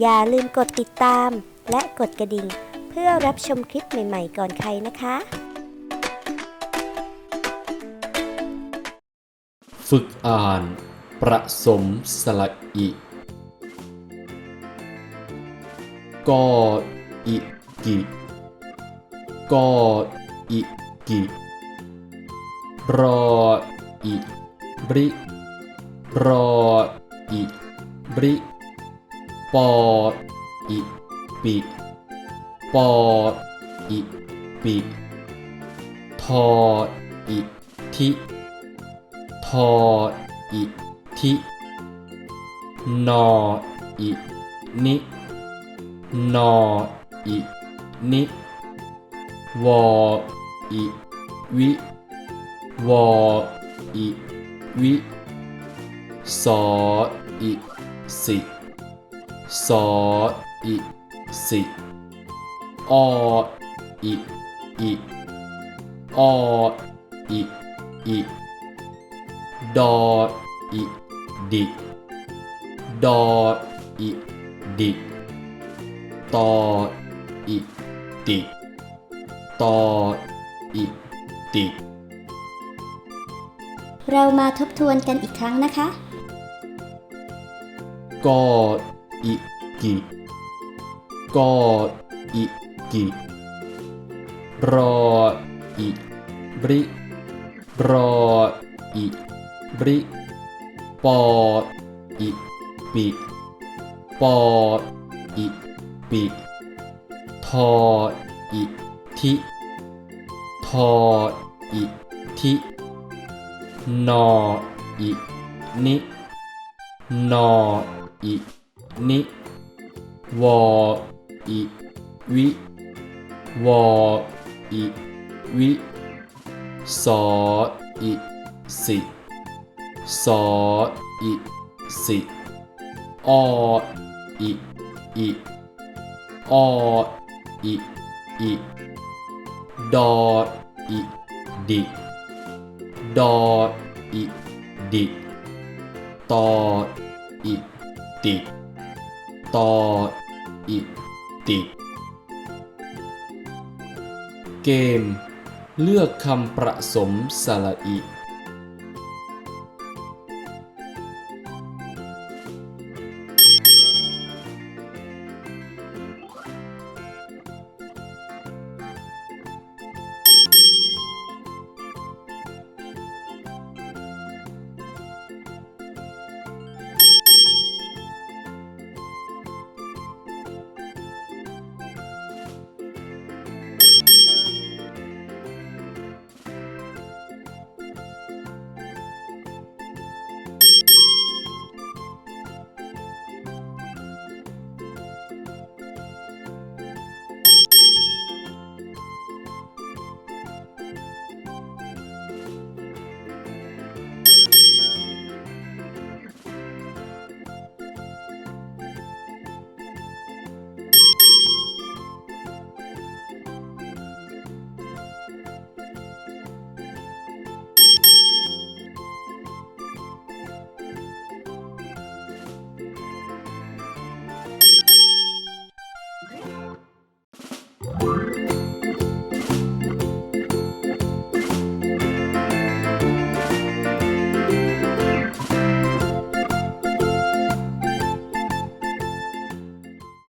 อย่าลืมกดติดตาม และกดกระดิ่ง เพื่อรับชมคลิปใหม่ๆ ก่อนใครนะคะ ฝึกอ่าน ประสมสระอิกออิกิกออิกิรออิบริรออิบริ ปออิปิปออิปิทออิทิทออิทินออินินออินิวออิวิวออิวิสออิสิ สออิสิออิอิออิอิดออิดิดออิดิตออิติตออิติ เรามาทบทวนกันอีกครั้งนะคะ กอ อิกิกออิกิรออิบริรออิบริปออิปิปออิปิทออิทิทออิทินออินินออิ นิวออิวิวออิวิสออิสิสออิสิออิอิออิอิดออิดิดออิดิตออิติ ตออิติ เกม เลือกคำประสมสระอิ